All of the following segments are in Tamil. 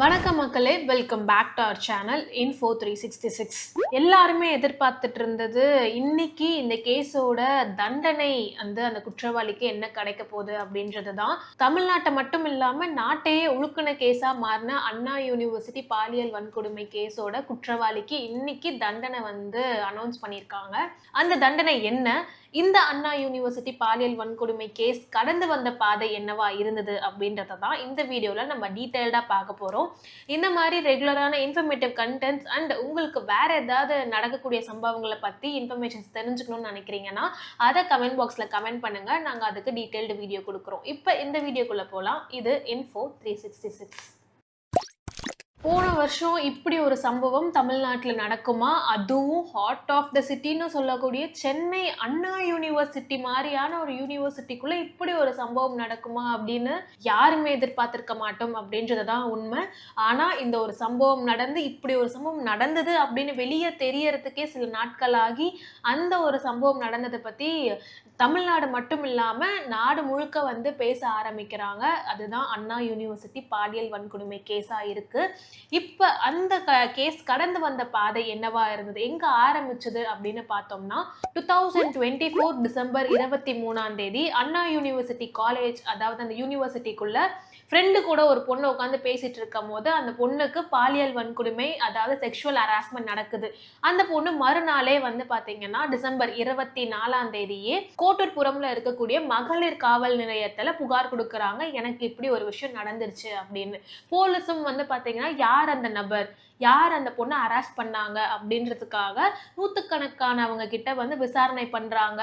வணக்கம் மக்களே welcome back to our channel info three sixty six எல்லாருமே எதிர்பார்த்துட்டு இருந்தது இன்னைக்கு இந்த கேஸோட தண்டனை வந்து அந்த குற்றவாளிக்கு என்ன கிடைக்க போகுது அப்படின்றது தான். தமிழ்நாட்டை மட்டும் இல்லாமல் நாட்டையே ஒழுக்கின கேஸாக மாறின அண்ணா யூனிவர்சிட்டி பாலியல் வன்கொடுமை கேஸோட குற்றவாளிக்கு இன்னைக்கு தண்டனை வந்து அனௌன்ஸ் பண்ணியிருக்காங்க. அந்த தண்டனை என்ன? இந்த அண்ணா யூனிவர்சிட்டி பாலியல் வன்கொடுமை கேஸ் கடந்து வந்த பாதை என்னவா இருந்தது அப்படின்றத தான் இந்த வீடியோவில் நம்ம டீட்டெயில்டாக பார்க்க போகிறோம் இந்த மாதிரி ரெகுலரான இன்ஃபர்மேட்டிவ் கண்டென்ட்ஸ் அண்ட் உங்களுக்கு வேற ஏதாவது நடக்கக்கூடிய சம்பவங்களை பற்றி இன்ஃபர்மேஷன்ஸ் தெரிஞ்சுக்கணும்னு நினைக்கிறீங்கன்னா அதை கமெண்ட் பாக்ஸில் கமெண்ட் பண்ணுங்கள் நாங்கள் அதுக்கு டீட்டெயில்டு வீடியோ கொடுக்குறோம். இப்போ இந்த வீடியோக்குள்ளே போகலாம் இது இன்ஃபோ த்ரீ சிக்ஸ்டி சிக்ஸ் போன வருஷம் இப்படி ஒரு சம்பவம் தமிழ்நாட்டில் நடக்குமா? அதுவும் ஹார்ட் ஆஃப் த சிட்டின்னு சொல்லக்கூடிய சென்னை அண்ணா யூனிவர்சிட்டி மாதிரியான ஒரு யூனிவர்சிட்டிக்குள்ளே இப்படி ஒரு சம்பவம் நடக்குமா அப்படின்னு யாருமே எதிர்பார்த்திருக்க மாட்டோம் அப்படின்றது தான் உண்மை. ஆனால் இந்த ஒரு சம்பவம் நடந்து இப்படி ஒரு சம்பவம் நடந்தது அப்படின்னு வெளியே தெரியறதுக்கே சில நாட்கள் ஆகி அந்த ஒரு சம்பவம் நடந்ததை பற்றி தமிழ்நாடு மட்டும் இல்லாமல் நாடு முழுக்க வந்து பேச ஆரம்பிக்கிறாங்க. அதுதான் அண்ணா யூனிவர்சிட்டி பாலியல் வன்கொடுமை கேஸாக இருக்குது இப்போ அந்த க கேஸ் கடந்து வந்த பாதை என்னவா இருந்தது? எங்கே ஆரம்பிச்சது அப்படின்னு பார்த்தோம்னா two thousand twenty four December இருபத்தி மூணாம் தேதி அண்ணா யூனிவர்சிட்டி காலேஜ் அதாவது அந்த யூனிவர்சிட்டிக்குள்ள ஃப்ரெண்டு கூட ஒரு பொண்ணு உட்காந்து பேசிட்டு இருக்கும் போது அந்த பொண்ணுக்கு பாலியல் வன்கொடுமை அதாவது செக்ஷுவல் ஹராஸ்மெண்ட் நடக்குது. அந்த பொண்ணு மறுநாளே வந்து பார்த்தீங்கன்னா டிசம்பர் இருபத்தி நாலாம் தேதியே கோட்டூர்புரம்ல இருக்கக்கூடிய மகளிர் காவல் நிலையத்தில் புகார் கொடுக்குறாங்க. எனக்கு இப்படி ஒரு விஷயம் நடந்துருச்சு அப்படின்னு. போலீஸும் வந்து பார்த்தீங்கன்னா யார் அந்த நபர்? யார் அந்த பொண்ணை அரெஸ்ட் பண்ணாங்க? அப்படின்றதுக்காக நூற்றுக்கணக்கானவங்க கிட்ட வந்து விசாரணை பண்ணுறாங்க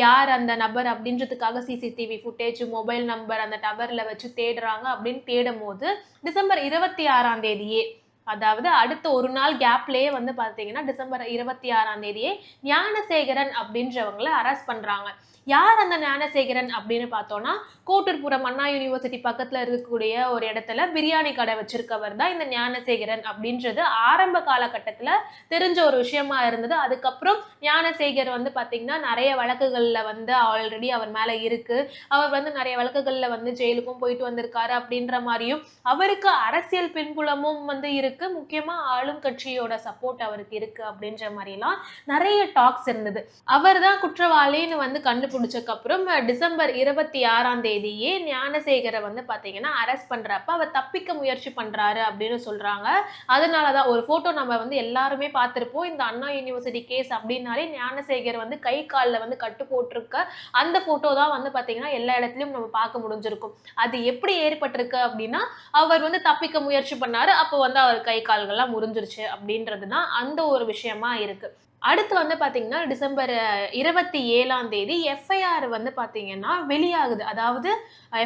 யார் அந்த நபர் அப்படின்றதுக்காக சிசிடிவி ஃபுட்டேஜ் மொபைல் நம்பர் அந்த டவரில் வச்சு தேடுறாங்க. அப்படின்னு தேடும் போது டிசம்பர் இருபத்தி ஆறாம் தேதியே அதாவது அடுத்த ஒரு நாள் கேப்லேயே வந்து பார்த்தீங்கன்னா டிசம்பர் இருபத்தி ஆறாம் தேதியே ஞானசேகரன் அப்படின்றவங்கள அரெஸ்ட் பண்ணுறாங்க யார் அந்த ஞானசேகரன் அப்படின்னு பார்த்தோம்னா கோட்டூர்புரம் அண்ணா யூனிவர்சிட்டி பக்கத்தில் இருக்கக்கூடிய ஒரு இடத்துல பிரியாணி கடை வச்சிருக்கவர் தான் இந்த ஞானசேகரன் அப்படின்றது ஆரம்ப காலகட்டத்தில் தெரிஞ்ச ஒரு விஷயமா இருந்தது. அதுக்கப்புறம் ஞானசேகர் வந்து பார்த்தீங்கன்னா நிறைய வழக்குகளில் வந்து ஆல்ரெடி அவர் மேலே இருக்குது அவர் வந்து நிறைய வழக்குகளில் வந்து ஜெயிலுக்கும் போயிட்டு வந்திருக்காரு அப்படின்ற மாதிரியும் அவருக்கு அரசியல் பின்புலமும் வந்து இருக்கு. முக்கியமாக ஆளும் கட்சியோட சப்போர்ட் அவருக்கு இருக்கு அப்படின்ற மாதிரிலாம் நிறைய டாக்ஸ் இருந்தது. அவர் தான் குற்றவாளின்னு வந்து கண்டுபிடிச்சக்கப்புறம் டிசம்பர் இருபத்தி ஆறாம் தேதியே ஞானசேகரை வந்து பார்த்தீங்கன்னா அரெஸ்ட் பண்ணுறப்ப அவர் தப்பிக்க முயற்சி பண்ணுறாரு அப்படின்னு சொல்கிறாங்க அதனால தான் ஒரு ஃபோட்டோ நம்ம வந்து எல்லாருமே பார்த்துருப்போம். இந்த அண்ணா யூனிவர்சிட்டி கேஸ் அப்படின்னாலே ஞானசேகர் வந்து கை காலில் வந்து கட்டு போட்டிருக்க அந்த ஃபோட்டோ தான் வந்து பார்த்தீங்கன்னா எல்லா இடத்துலையும் நம்ம பார்க்க முடிஞ்சிருக்கும். அது எப்படி ஏற்பட்டிருக்கு அப்படின்னா அவர் வந்து தப்பிக்க முயற்சி பண்ணாரு. அப்போ வந்து அவர் கை கால்கள்லாம் முறிஞ்சிருச்சு அப்படின்றது தான் அந்த ஒரு விஷயமா இருக்கு. அடுத்து வந்து பார்த்தீங்கன்னா டிசம்பர் இருபத்தி ஏழாம் தேதி எஃப்ஐஆர் வந்து பார்த்தீங்கன்னா வெளியாகுது. அதாவது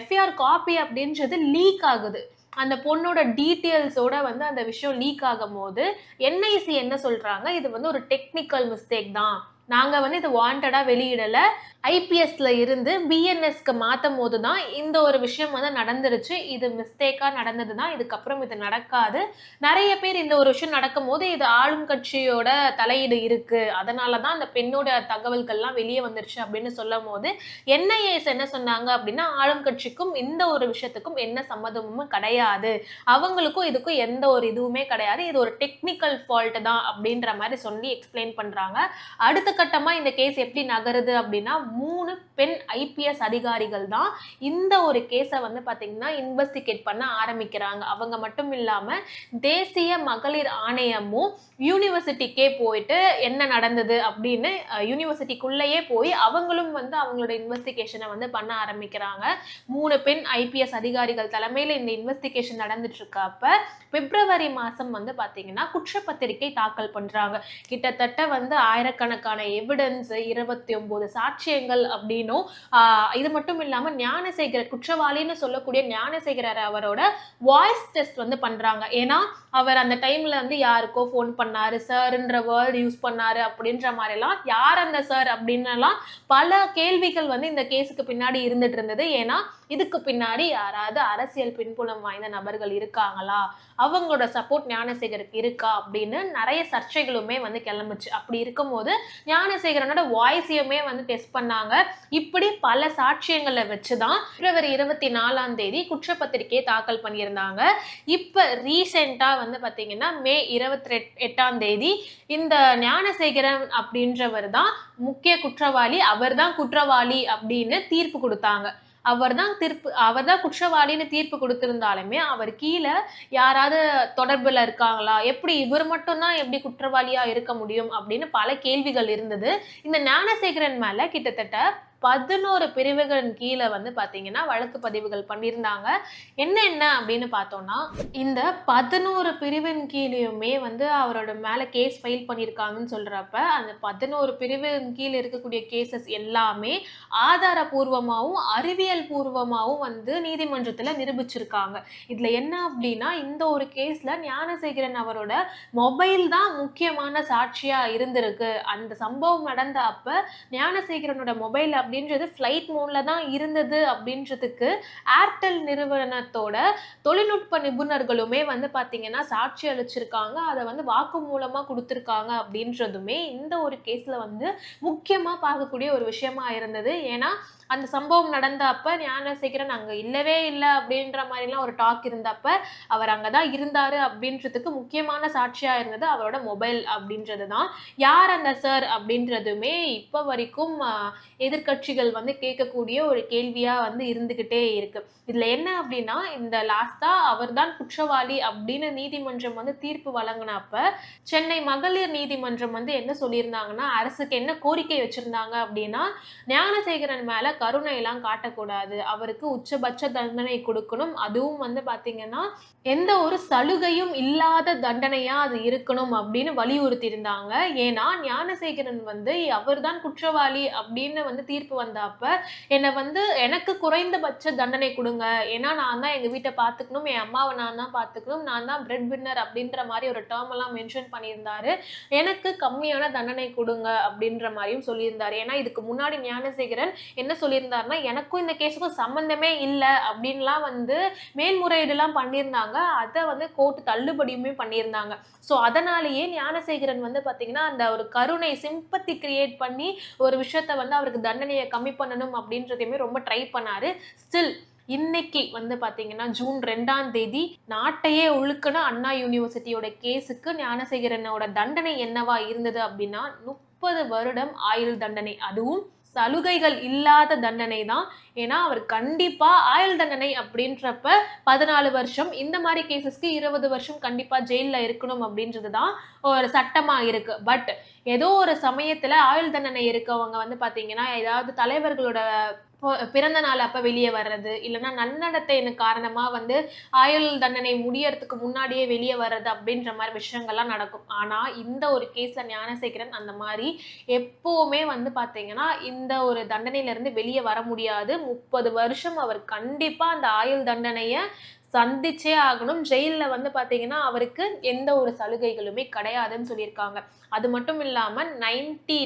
எஃப்ஐஆர் காப்பி அப்படின்றது லீக் ஆகுது. அந்த பொண்ணோட டீட்டெயில்ஸோட வந்து அந்த விஷயம் லீக் ஆகும் போது என்ஐசி என்ன சொல்றாங்க? இது வந்து ஒரு டெக்னிக்கல் மிஸ்டேக் தான். நாங்கள் வந்து இது வாண்டடாக வெளியிடலை. ஐபிஎஸ்ல இருந்து பிஎன்எஸ்க்கு மாற்றும் போது தான் இந்த ஒரு விஷயம் வந்து நடந்துருச்சு. இது மிஸ்டேக்காக நடந்தது தான் இதுக்கப்புறம் இது நடக்காது. நிறைய பேர் இந்த ஒரு விஷயம் நடக்கும் போது இது ஆளும் கட்சியோட தலையீடு இருக்குது அதனால தான் அந்த பெண்ணோட தகவல்கள்லாம் வெளியே வந்துருச்சு அப்படின்னு சொல்லும் போது என்ஐஏஎஸ் என்ன சொன்னாங்க அப்படின்னா ஆளும் கட்சிக்கும் இந்த ஒரு விஷயத்துக்கும் என்ன சம்மதமும் கிடையாது. அவங்களுக்கும் இதுக்கும் எந்த ஒரு இதுவுமே கிடையாது. இது ஒரு டெக்னிக்கல் ஃபால்ட்டு தான் அப்படின்ற மாதிரி சொல்லி எக்ஸ்பிளைன் பண்ணுறாங்க அடுத்த முதற்கட்டமாக இந்த கேஸ் எப்படி நகருது அப்படின்னா மூணு பெண் ஐபிஎஸ் அதிகாரிகள் தான் இந்த ஒரு கேஸை வந்து பார்த்தீங்கன்னா இன்வெஸ்டிகேட் பண்ண ஆரம்பிக்கிறாங்க. அவங்க மட்டும் இல்லாமல் தேசிய மகளிர் ஆணையமும் யூனிவர்சிட்டிக்கே போயிட்டு என்ன நடந்தது அப்படின்னு யூனிவர்சிட்டிக்குள்ளேயே போய் அவங்களும் வந்து அவங்களோட இன்வெஸ்டிகேஷனை வந்து பண்ண ஆரம்பிக்கிறாங்க. மூணு பெண் ஐபிஎஸ் அதிகாரிகள் தலைமையில் இந்த இன்வெஸ்டிகேஷன் நடந்துட்டு இருக்கப்ப பிப்ரவரி மாதம் வந்து பார்த்தீங்கன்னா குற்றப்பத்திரிகை தாக்கல் பண்ணுறாங்க கிட்டத்தட்ட வந்து ஆயிரக்கணக்கான எவிடன்ஸ் இருபத்தி ஒன்பது சாட்சியங்கள் அப்படின்னும் இது மட்டும் இல்லாமல் ஞானசேகர் குற்றவாளின்னு சொல்லக்கூடிய ஞானசேகரர் அவரோட வாய்ஸ் டெஸ்ட் வந்து பண்ணுறாங்க ஏன்னா அவர் அந்த டைம்ல வந்து யாருக்கோ ஃபோன் பண்ணாரு சார்ன்ற வேர்டு யூஸ் பண்ணாரு அப்படின்ற மாதிரிலாம் யார் அந்த சார் அப்படின்னலாம் பல கேள்விகள் வந்து இந்த கேஸுக்கு பின்னாடி இருந்துட்டு இருந்தது. ஏன்னா இதுக்கு பின்னாடி யாராவது அரசியல் பின்புலம் வாய்ந்த நபர்கள் இருக்காங்களா? அவங்களோட சப்போர்ட் ஞானசேகருக்கு இருக்கா? அப்படின்னு நிறைய சர்ச்சைகளுமே வந்து கிளம்புச்சு. அப்படி இருக்கும்போது ஞானசேகரனோட வாய்ஸையுமே வந்து டெஸ்ட் பண்ணாங்க. இப்படி பல சாட்சியங்களை வச்சுதான் பிப்ரவரி இருபத்தி நாலாம் தேதி குற்றப்பத்திரிகையை தாக்கல் பண்ணியிருந்தாங்க. இப்போ ரீசெண்டாக வந்து பார்த்தீங்கன்னா மே இருபத்தி எட்டாம் தேதி இந்த ஞானசேகரன் அப்படின்றவர் தான் முக்கிய குற்றவாளி அவர் தான் குற்றவாளி அப்படின்னு தீர்ப்பு கொடுத்தாங்க. அவர் தான் தீர்ப்பு அவர் தான் குற்றவாளின்னு தீர்ப்பு கொடுத்திருந்தாலுமே அவர் கீழே யாராவது தொடர்பில் இருக்காங்களா? எப்படி இவர் மட்டும்தான் எப்படி குற்றவாளியா இருக்க முடியும்? அப்படின்னு பல கேள்விகள் இருந்தது. இந்த ஞானசேகரன் மேல கிட்டத்தட்ட பதினோரு பிரிவுகளின் கீழே வந்து பார்த்தீங்கன்னா வழக்கு பதிவுகள் பண்ணியிருந்தாங்க. என்ன என்ன அப்படின்னு பார்த்தோம்னா இந்த பதினோரு பிரிவின் கீழேயுமே வந்து அவரோட மேலே கேஸ் ஃபைல் பண்ணியிருக்காங்கன்னு சொல்கிறப்ப அந்த பதினோரு பிரிவின் கீழே இருக்கக்கூடிய கேசஸ் எல்லாமே ஆதாரபூர்வமாகவும் அறிவியல் பூர்வமாகவும் வந்து நீதிமன்றத்தில் நிரூபிச்சிருக்காங்க. இதில் என்ன அப்படின்னா இந்த ஒரு கேஸில் ஞானசேகரன் அவரோட மொபைல் தான் முக்கியமான சாட்சியாக இருந்திருக்கு. அந்த சம்பவம் நடந்த அப்போ ஞானசேகரனோட மொபைல் அப்படின்றது ஃப்ளைட் மோடில் தான் இருந்தது அப்படின்றதுக்கு ஏர்டெல் நிறுவனத்தோட தொழில்நுட்ப நிபுணர்களுமே வந்து பார்த்தீங்கன்னா சாட்சி அளிச்சிருக்காங்க. அதை வந்து வாக்கு மூலமாக கொடுத்துருக்காங்க அப்படின்றதுமே இந்த ஒரு கேஸில் வந்து முக்கியமாக பார்க்கக்கூடிய ஒரு விஷயமா இருந்தது. ஏன்னா அந்த சம்பவம் நடந்த அப்ப ஞானசேகரன் அங்கே இல்லவே இல்லை அப்படின்ற மாதிரிலாம் ஒரு டாக் இருந்தப்ப அவர் அங்கே தான் இருந்தார் அப்படின்றதுக்கு முக்கியமான சாட்சியாக இருந்தது அவரோட மொபைல் அப்படின்றது தான் யார் அந்த சார் அப்படின்றதுமே இப்போ வரைக்கும் எதிர்கட்சி எதிர்கட்சிகள் வந்து கேட்கக்கூடிய ஒரு கேள்வியா வந்து இருந்துகிட்டே இருக்கு. இதுல என்ன அப்படின்னா இந்த லாஸ்டா அவர்தான் குற்றவாளி அப்படின்னு நீதிமன்றம் வந்து தீர்ப்பு வழங்கினப்ப சென்னை மகளிர் நீதிமன்றம் வந்து என்ன சொல்லியிருந்தாங்கன்னா அரசுக்கு என்ன கோரிக்கை வச்சிருந்தாங்க அப்படின்னா ஞானசேகரன் மேல கருணை எல்லாம் காட்டக்கூடாது. அவருக்கு உச்சபட்ச தண்டனை கொடுக்கணும். அதுவும் வந்து பாத்தீங்கன்னா எந்த ஒரு சலுகையும் இல்லாத தண்டனையா அது இருக்கணும் அப்படின்னு வலியுறுத்தி இருந்தாங்க ஏன்னா ஞானசேகரன் வந்து அவர்தான் குற்றவாளி அப்படின்னு வந்து தீர்ப்பு வந்தப்ப என்னை வந்து எனக்கு குறைந்தபட்ச தண்டனை கொடுங்க. ஏன்னா நான் தான் எங்க வீட்டை பார்த்துக்கணும். என் அம்மாவை நான் தான் பார்த்துக்கணும். நான் தான் பிரெட் வின்னர் அப்படின்ற மாதிரி ஒரு டேர்ம் எல்லாம் மென்ஷன் பண்ணியிருந்தாரு. எனக்கு கம்மியான தண்டனை கொடுங்க அப்படின்ற மாதிரியும் சொல்லியிருந்தாரு. ஏன்னா இதுக்கு முன்னாடி ஞானசேகரன் என்ன சொல்லியிருந்தாருன்னா எனக்கும் இந்த கேஸுக்கும் சம்பந்தமே இல்லை அப்படின்லாம் வந்து மேல்முறையீடுலாம் பண்ணியிருந்தாங்க. அதை வந்து கோர்ட் தள்ளுபடியுமே பண்ணியிருந்தாங்க. ஸோ அதனாலேயே ஞானசேகரன் வந்து பார்த்தீங்கன்னா அந்த ஒரு கருணை சிம்பத்தி கிரியேட் பண்ணி ஒரு விஷயத்த வந்து அவருக்கு தண்டனையை கம்மி பண்ணணும் அப்படின்றதையுமே ரொம்ப ட்ரை பண்ணாரு. ஸ்டில் இன்னைக்கு வந்து பாத்தீங்கன்னா ஜூன் ரெண்டாம் தேதி நாட்டையே உழுக்குன அண்ணா யூனிவர்சிட்டியோட கேஸுக்கு ஞானசேகரனோட தண்டனை என்னவா இருந்தது அப்படின்னா முப்பது வருடம் ஆயுள் தண்டனை. அதுவும் சலுகைகள் இல்லாத தண்டனை தான். ஏன்னா அவர் கண்டிப்பாக ஆயுள் தண்டனை அப்படின்றப்ப பதினாலு வருஷம் இந்த மாதிரி கேசஸ்க்கு இருபது வருஷம் கண்டிப்பாக ஜெயிலில் இருக்கணும் அப்படின்றது தான் ஒரு சட்டமாக இருக்கு. பட் ஏதோ ஒரு சமயத்தில் ஆயுள் தண்டனை இருக்கவங்க வந்து பார்த்தீங்கன்னா ஏதாவது தலைவர்களோட பிறந்த நாள் அப்போ வெளியே வர்றது இல்லைன்னா நன்னடத்தையின் காரணமாக வந்து ஆயுள் தண்டனை முடியறதுக்கு முன்னாடியே வெளியே வர்றது அப்படின்ற மாதிரி விஷயங்கள்லாம் நடக்கும். ஆனால் இந்த ஒரு கேஸில் ஞானசேகரன் அந்த மாதிரி எப்போவுமே வந்து பார்த்தீங்கன்னா இந்த ஒரு தண்டனையிலேருந்து வெளியே வர முடியாது. முப்பது வருஷம் அவர் கண்டிப்பாக அந்த ஆயுள் தண்டனையை சந்திச்சே ஆகணும். ஜெயிலில் வந்து பார்த்தீங்கன்னா அவருக்கு எந்த ஒரு சலுகைகளுமே கிடையாதுன்னு சொல்லியிருக்காங்க. அது மட்டும் இல்லாமல் நைன்டி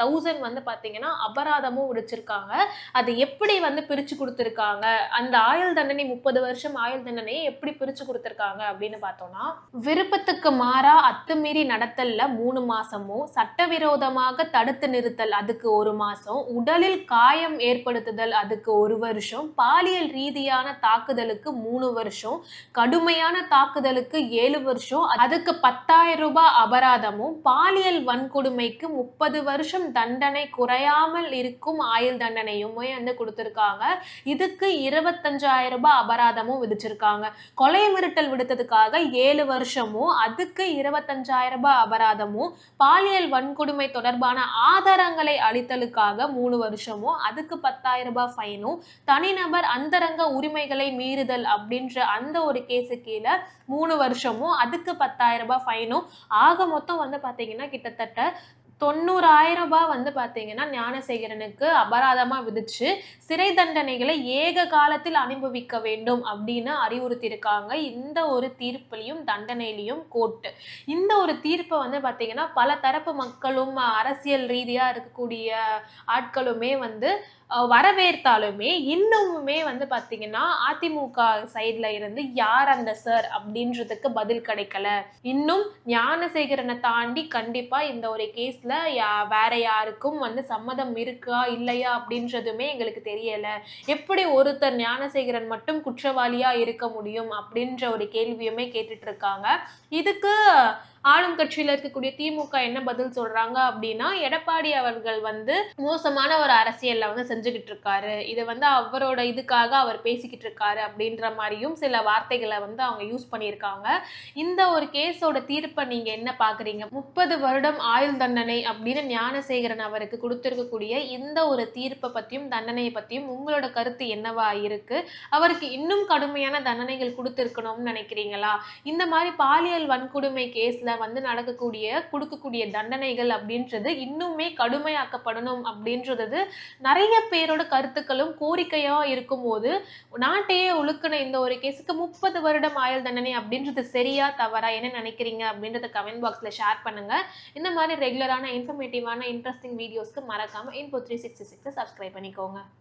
தௌசண்ட் வந்து பார்த்தீங்கன்னா அபராதமும் விடுச்சிருக்காங்க அது எப்படி வந்து பிரித்து கொடுத்துருக்காங்க? அந்த ஆயுள் தண்டனை முப்பது வருஷம் ஆயுள் தண்டனையை எப்படி பிரித்து கொடுத்துருக்காங்க அப்படின்னு பார்த்தோம்னா விருப்பத்துக்கு மாறா அத்துமீறி நடத்தல்ல மூணு மாசமும் சட்டவிரோதமாக தடுத்து நிறுத்தல் அதுக்கு ஒரு மாதம் உடலில் காயம் ஏற்படுத்துதல் அதுக்கு ஒரு வருஷம் பாலியல் ரீதியான தாக்குதலுக்கு மூணு வருஷம் வருஷம் கடுமையான தாக்குதலுக்கு ஏழு வருஷம் அதுக்கு பத்தாயிரம் ரூபாய் அபராதமும் பாலியல் வன்கொடுமைக்கு முப்பது வருஷம் தண்டனை குறையாமல் இருக்கும் ஆயுள் தண்டனையுமே வந்து கொடுத்துருக்காங்க. இதுக்கு இருபத்தஞ்சாயிரம் ரூபாய் அபராதமும் விதிச்சிருக்காங்க. கொலை மிரட்டல் விடுத்ததுக்காக ஏழு வருஷமும் அதுக்கு இருபத்தஞ்சாயிரம் ரூபாய் அபராதமும் பாலியல் வன்கொடுமை தொடர்பான ஆதாரங்களை அளித்தலுக்காக மூணு வருஷமும் அதுக்கு பத்தாயிரம் ரூபாய் ஃபைனும் தனிநபர் அந்தரங்க உரிமைகளை மீறுதல் அப்படின்ற அந்த ஒரு கேஸு கீழே மூணு வருஷமும் அதுக்கு பத்தாயிரம் ரூபாய் ஃபைனும் ஆக மொத்தம் வந்து பார்த்தீங்கன்னா கிட்டத்தட்ட தொண்ணூறாயிரம் ரூபாய் வந்து பார்த்தீங்கன்னா ஞானசேகரனுக்கு அபராதமாக விதிச்சு சிறை தண்டனைகளை ஏக காலத்தில் அனுபவிக்க வேண்டும் அப்படின்னு அறிவுறுத்தியிருக்காங்க. இந்த ஒரு தீர்ப்புலையும் தண்டனையிலையும் கோர்ட்டு. இந்த ஒரு தீர்ப்பை வந்து பார்த்தீங்கன்னா பல தரப்பு மக்களும் அரசியல் ரீதியாக இருக்கக்கூடிய ஆட்களுமே வந்து வரவேற்த்தாலுமே வரவேற்றாலுமே இன்னுமுமே வந்து பார்த்தீங்கன்னா அதிமுக சைடில் இருந்து யார் அந்த சார் அப்படின்றதுக்கு பதில் கிடைக்கல. இன்னும் ஞானசேகரனை தாண்டி கண்டிப்பாக இந்த ஒரு கேஸில் யா வேற யாருக்கும் வந்து சம்மதம் இருக்கா இல்லையா அப்படின்றதுமே எங்களுக்கு தெரியல. எப்படி ஒருத்தர் ஞானசேகரன் மட்டும் குற்றவாளியா இருக்க முடியும் அப்படின்ற ஒரு கேள்வியுமே கேட்டுட்டு இருக்காங்க. இதுக்கு ஆளும் கட்சியில் இருக்கக்கூடிய திமுக என்ன பதில் சொல்றாங்க அப்படின்னா எடப்பாடி அவர்கள் வந்து மோசமான ஒரு அரசியல்ல வந்து செஞ்சுக்கிட்டு இருக்காரு. இதை வந்து அவரோட இதுக்காக அவர் பேசிக்கிட்டு இருக்காரு அப்படின்ற மாதிரியும் சில வார்த்தைகளை வந்து அவங்க யூஸ் பண்ணியிருக்காங்க. இந்த ஒரு கேஸோட தீர்ப்பை நீங்க என்ன பாக்குறீங்க? முப்பது வருடம் ஆயுள் தண்டனை அப்படின்னு ஞானசேகரன் அவருக்கு கொடுத்திருக்கக்கூடிய இந்த ஒரு தீர்ப்பை பத்தியும் தண்டனையை பத்தியும் உங்களோட கருத்து என்னவா இருக்கு? அவருக்கு இன்னும் கடுமையான தண்டனைகள் கொடுத்திருக்கணும்னு நினைக்கிறீங்களா? இந்த மாதிரி பாலியல் வன்கொடுமை கேஸ்ல வந்து நடக்கக்கூடிய கொடுக்கக்கூடிய தண்டனைகள் அப்படின்றது இன்னுமே கடுமையாக்கப்படணும் அப்படின்றது நிறைய பேரோட கருத்துக்களும் கோரிக்கையாக இருக்கும்போது நாட்டையே ஒழுக்கின இந்த ஒரு கேஸுக்கு முப்பது வருடம் ஆயுள் தண்டனை அப்படின்றது சரியா தவறா என்ன நினைக்கிறீங்க அப்படின்றத கமெண்ட் பாக்ஸில் ஷேர் பண்ணுங்க. இந்த மாதிரி ரெகுலரான இன்ஃபர்மேட்டிவான இன்ட்ரெஸ்டிங் வீடியோஸ்க்கு மறக்காமல் இன்போ த்ரீ சிக்ஸ்டி சிக்ஸை சப்ஸ்கிரைப் பண்ணிக்கோங்க.